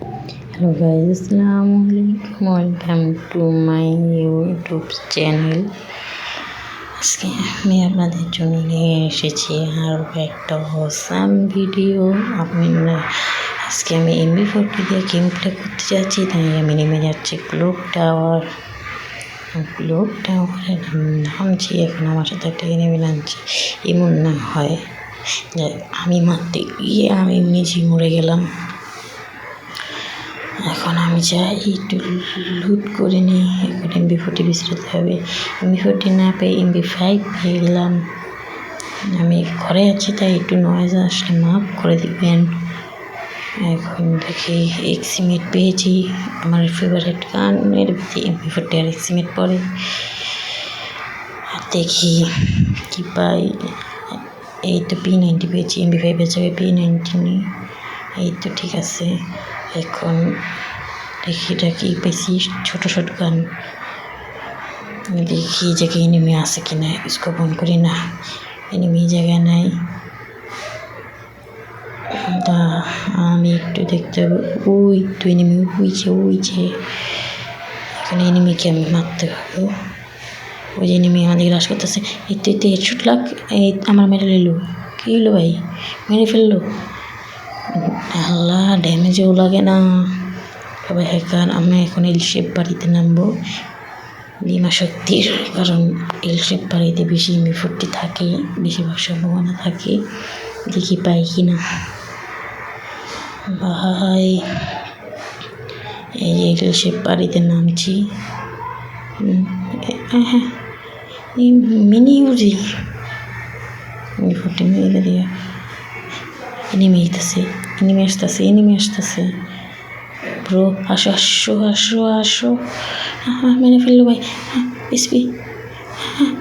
Hello guys আসসালামু আলাইকুম welcome to my YouTube channel আজকে আমি আপনাদের জন্য নিয়ে এসেছি আরও একটা হসাম ভিডিও আপনি আজকে আমি এমবি ফোরটি দিয়ে গেম প্লে করতে যাচ্ছি, তাই আমি নেমে যাচ্ছি ক্লোক টাওয়ার ক্লোক টাওয়ারে নামছি, এখন আমার সাথে একটা এনিমি নামছি এমন না হয়। যে আমি মারতে গিয়ে আমি নিজে মরে গেলাম। এখন আমি যাই একটু লুট করে নিই, এখন এমবি ফোর্টি বিছড়াতে হবে। এমবি ফোর্টি না পেয়ে এমবি ফাইভ পেয়ে গেলাম আমি ঘরে আছি, তাই একটু নয়েজ আসলে মাফ করে দিবেন। এখন দেখি এক্সিমেট পেয়েছি, আমার ফেভারিট গানের ভিতরে এমবি ফোর্টি আর এক্সিমেট পরে আর দেখি কী পাই। এই তো পি নাইনটি পেয়েছি এমবি ফাইভের জায়গায় পি নাইনটি নিই। এই তো ঠিক আছে। এখন দেখি এটা কি পেয়েছি ছোটো ছোটো গান? দেখি জায়গায় এনিমি আছে কি না স্কোপ অন করি না। এনিমি জায়গায় নাই। তা আমি একটু দেখতে ওই তো এনিমি উইছে উইছে। এখানে এনিমিকে আমি মারতে হবে। ওই যে এনিমি আমাদের গ্রাস করতেছে। এই তো এই তো হেডশুট লাগ। এই আমার মেরে নিল কী হলো ভাই? মেরে ফেলল? আল্লাহ, ড্যামেজও লাগে না। তবে হ্যাকার আমি এখন এল শেপ বাড়িতে নামবো। বিমা শক্তির, কারণ এল শেপ বাড়িতে বেশি এমবি ফোর্টি থাকে বেশিরভাগ সম্ভাবনা থাকে। দেখি পাই কি না। ভাই, এই যে এল শেপ বাড়িতে নামছি। হ্যাঁ। মিনি ইউজি ফোর্টি মেরে দিয়ে এনিমি আসতেছে এনিমি আসতেছে নেমে আসতেছে ব্রো, আসো আসো আসো আসো। মেরে ফেলল ভাই। হ্যাঁ এসপি হ্যাঁ